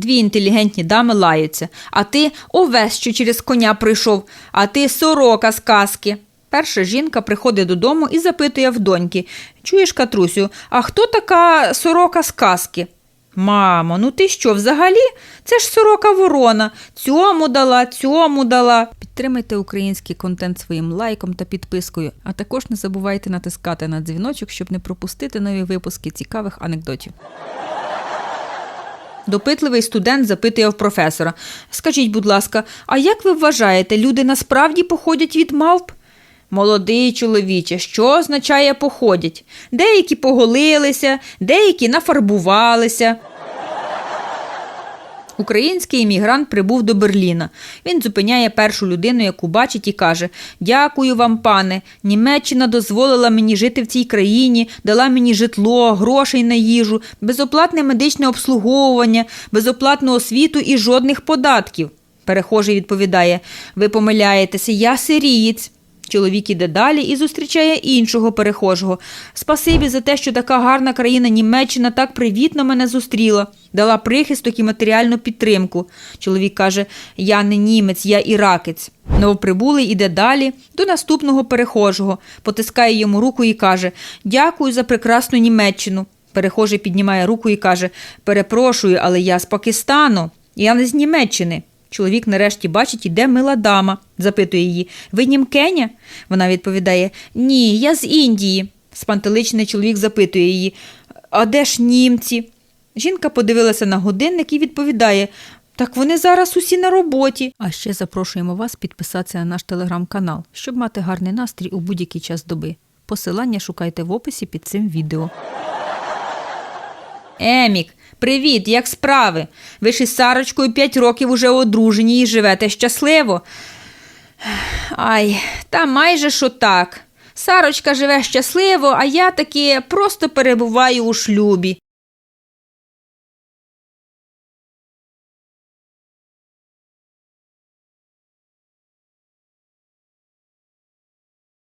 Дві інтелігентні дами лаються, а ти овес, що через коня прийшов, а ти сорока з казки. Перша жінка приходить додому і запитує в доньки Чуєш, Катрусю, а хто така сорока з казки? Мамо, ну ти що, взагалі? Це ж сорока ворона. Цьому дала, цьому дала. Підтримайте український контент своїм лайком та підпискою, а також не забувайте натискати на дзвіночок, щоб не пропустити нові випуски цікавих анекдотів. Допитливий студент запитує в професора: Скажіть, будь ласка, а як ви вважаєте, люди насправді походять від мавп? Молодий чоловіче, що означає походять? Деякі поголилися, деякі нафарбувалися. Український іммігрант прибув до Берліна. Він зупиняє першу людину, яку бачить, і каже: Дякую вам, пане. Німеччина дозволила мені жити в цій країні, дала мені житло, грошей на їжу, безоплатне медичне обслуговування, безоплатну освіту і жодних податків. Перехожий відповідає: Ви помиляєтеся, я сирієць. Чоловік іде далі і зустрічає іншого перехожого. Спасибі за те, що така гарна країна Німеччина так привітно мене зустріла, дала прихисток і матеріальну підтримку. Чоловік каже: Я не німець, я іракець. Новоприбулий іде далі до наступного перехожого, потискає йому руку і каже: Дякую за прекрасну Німеччину. Перехожий піднімає руку і каже: Перепрошую, але я з Пакистану, я не з Німеччини. Чоловік нарешті бачить, іде мила дама, запитує її Ви німкеня? Вона відповідає Ні, я з Індії. Спантеличений чоловік запитує її А де ж німці? Жінка подивилася на годинник і відповідає Так вони зараз усі на роботі. А ще запрошуємо вас підписатися на наш телеграм-канал, щоб мати гарний настрій у будь-який час доби. Посилання шукайте в описі під цим відео. Емік, привіт, як справи? Ви ж із Сарочкою п'ять років уже одружені і живете щасливо. Ай, та майже що так. Сарочка живе щасливо, а я таки просто перебуваю у шлюбі.